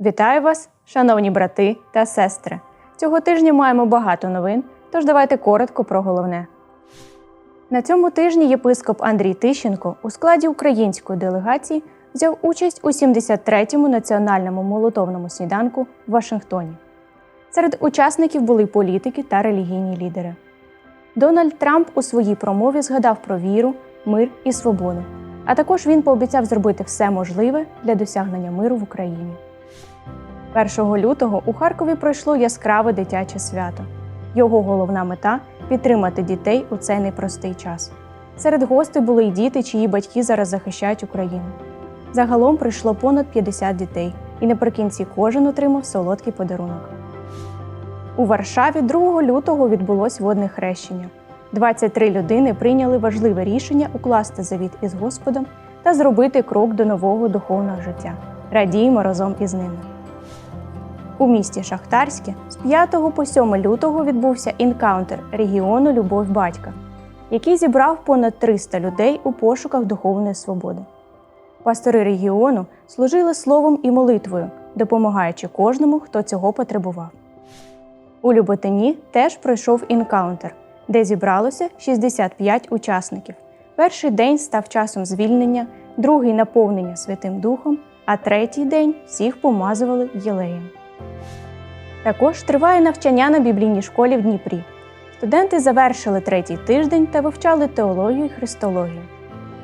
Вітаю вас, шановні брати та сестри. Цього тижня маємо багато новин, тож давайте коротко про головне. На цьому тижні єпископ Андрій Тищенко у складі української делегації взяв участь у 73-му національному молотовному сніданку в Вашингтоні. Серед учасників були політики та релігійні лідери. Дональд Трамп у своїй промові згадав про віру, мир і свободу. А також він пообіцяв зробити все можливе для досягнення миру в Україні. 1 лютого у Харкові пройшло яскраве дитяче свято. Його головна мета підтримати дітей у цей непростий час. Серед гостей були й діти, чиї батьки зараз захищають Україну. Загалом прийшло понад 50 дітей, і наприкінці кожен отримав солодкий подарунок. У Варшаві 2 лютого відбулось водне хрещення. 23 людини прийняли важливе рішення укласти завіт із Господом та зробити крок до нового духовного життя. Радіємо разом із ними. У місті Шахтарське з 5 по 7 лютого відбувся інкаунтер регіону Любов Батька, який зібрав понад 300 людей у пошуках духовної свободи. Пастори регіону служили словом і молитвою, допомагаючи кожному, хто цього потребував. У Люботині теж пройшов інкаунтер, де зібралося 65 учасників. Перший день став часом звільнення, другий наповнення Святим Духом, а третій день всіх помазували єлеєм. Також триває навчання на біблійній школі в Дніпрі. Студенти завершили третій тиждень та вивчали теологію і христологію.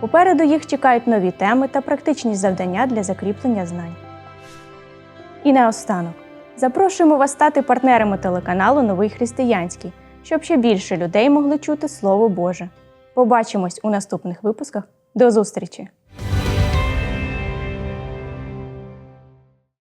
Попереду їх чекають нові теми та практичні завдання для закріплення знань. І наостанок запрошуємо вас стати партнерами телеканалу Новий Християнський, щоб ще більше людей могли чути Слово Боже. Побачимось у наступних випусках. До зустрічі!